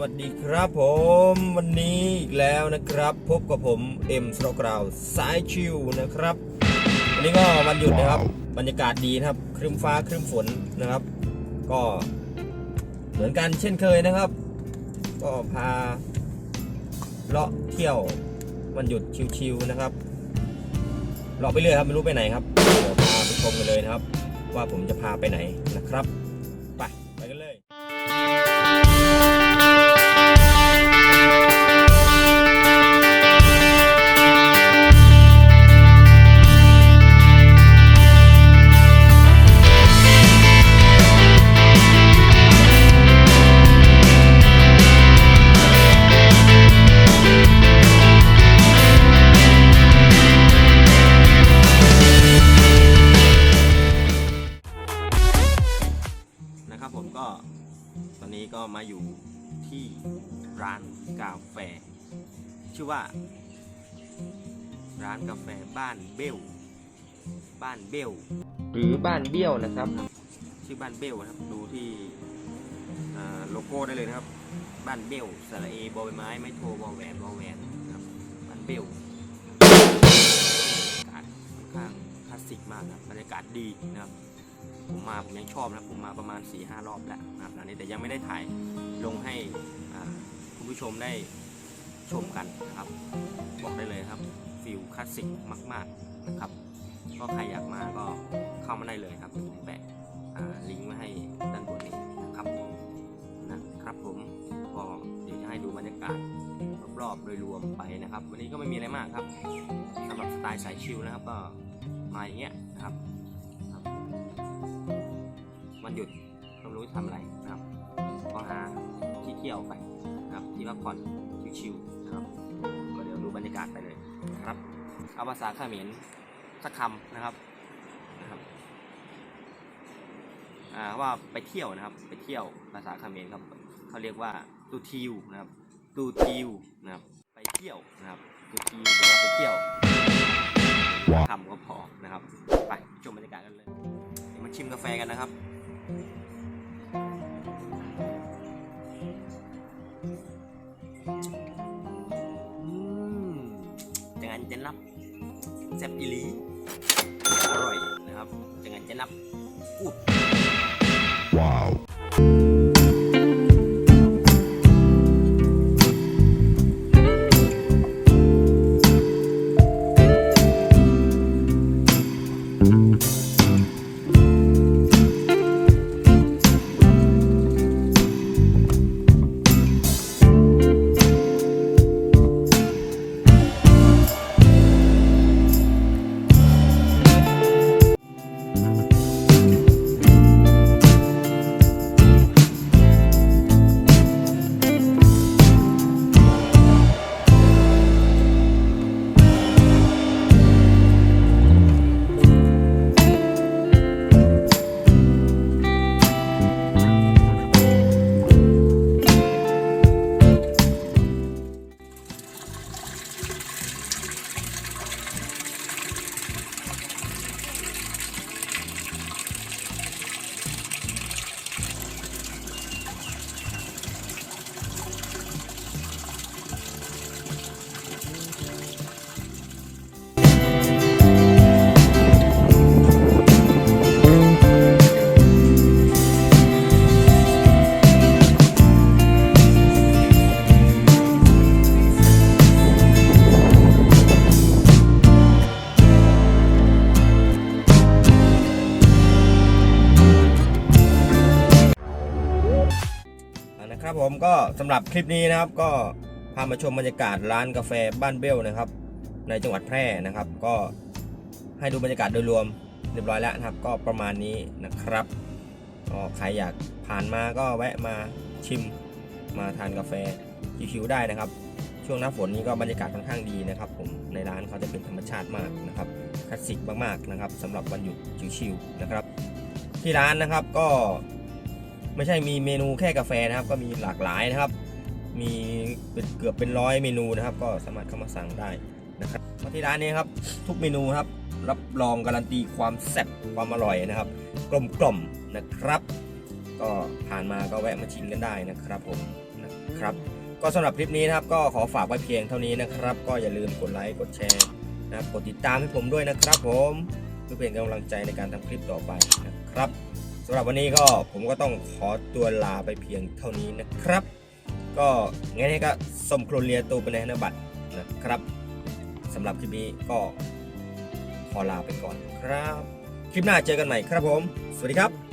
ผมวันนี้อีกแล้วนะครับ พบกับผมเอ็มสโตรกราวสายชิวนะครับ วันนี้ก็วันหยุดนะครับ บรรยากาศดีนะครับครึ้มฟ้าครึ้มฝนนะครับ ก็เหมือนกันเช่นเคยนะครับ ก็พาเลาะเที่ยววันหยุดชิวๆนะครับเลาะไปเรื่อยครับไม่รู้ไปไหนครับเดี๋ยวพาไปชมกันเลยนะครับ ว่าผมจะพาไปไหนนะครับ ก็มาอยู่ที่ร้านกาแฟ ชื่อว่า ร้านกาแฟบ้านเบลบ้านเบลหรือบ้านเบี้ยวนะครับ ชื่อบ้านเบลนะครับดูที่อ่าโลโก้ได้เลยนะครับ บ้านเบลสระเอบอใบไม้ไม่โทรบอแหวนบอแหวนนะครับบ้านเบลบรรยากาศค่อนข้างคลาสสิกมากครับบรรยากาศดีนะครับ ผมมาผมยังชอบนะผมมาประมาณ4ีหรอบแล้วนะครับอันนี้แต่ยังไม่ได้ถ่ายลงให้คุณผู้ชมได้ชมกันนะครับ บอกได้เลยครับฟิลคลาสสิกมากๆนะครับก็ใครอยากมาก็เข้ามาได้เลยครับผมแปะลิงก์ไว้ให้ด้านบนนี้นะครับนะครับผมก็เดี๋ยวจะให้ดูบรรยากาศรอบๆโดยรวมไปนะครับ วันนี้ก็ไม่มีอะไรมากครับสำหรับสไตล์สายชิลนะครับก็มาอย่างเงี้ยนะครับ วันหยุดก็ไม่รู้จะทำอะไรนะครับก็หาที่เที่ยวไปนะครับที่พักผ่อนชิวๆนะครับ ก็เดี๋ยวดูบรรยากาศไปเลยนะครับ เอาภาษาเขมรสักคำนะครับนะครับอ่าว่าไปเที่ยวนะครับ ไปเที่ยวภาษาเขมรครับเขาเรียกว่าตูทิวนะครับตูทิวนะครับ ไปเที่ยวนะครับตูทิวหรือว่าไปเที่ยวคำก็พอนะครับ ไปชมบรรยากาศกันเลย มาชิมกาแฟกันนะครับ จะนเจนรับแซ่บอีหลีอร่อยนะครับจังอันเจนรับพูดว้าว ครับผมก็สำหรับคลิปนี้นะครับก็พามาชมบรรยากาศร้านกาแฟบ้านเบลนะครับ ในจังหวัดแพร่นะครับ ก็ให้ดูบรรยากาศโดยรวมเรียบร้อยแล้วนะครับ ก็ประมาณนี้นะครับก็ใครอยากผ่านมาก็แวะมาชิมมาทานกาแฟชิวๆได้นะครับ ช่วงหน้าฝนนี้ก็บรรยากาศค่อนข้างดีนะครับ ผมในร้านเขาจะเป็นธรรมชาติมากนะครับคลาสสิกมากๆนะครับสำหรับวันหยุดชิวๆนะครับ ที่ร้านนะครับก็ ไม่ใช่มีเมนูแค่กาแฟนะครับ ก็มีหลากหลายนะครับ มีเกือบเป็นร้อยเมนูนะครับ ก็สามารถเข้ามาสั่งได้นะครับมาที่ร้านนี้ครับ ทุกเมนูครับ รับรองการันตีความแซ่บความอร่อยนะครับ กลมกล่อมนะครับ ก็ผ่านมาก็แวะมาชิมกันได้นะครับผมนะครับ ก็สำหรับคลิปนี้นะครับ ก็ขอฝากไว้เพียงเท่านี้นะครับ ก็อย่าลืมกดไลค์กดแชร์นะครับกดติดตามให้ผมด้วยนะครับผมเพื่อเป็นกำลังใจในการทำคลิปต่อไปนะครับำหรับวันนี้ก็ผมก็ต้องขอตัวลาไปเพียงเท่านี้นะครับ ก็งั้นก็สมโครเลียตูเป็นในธนบัตรนะครับสำหรับคลิปนี้ก็ขอลาไปก่อนครับ คลิปหน้าเจอกันใหม่ครับผม สวัสดีครับ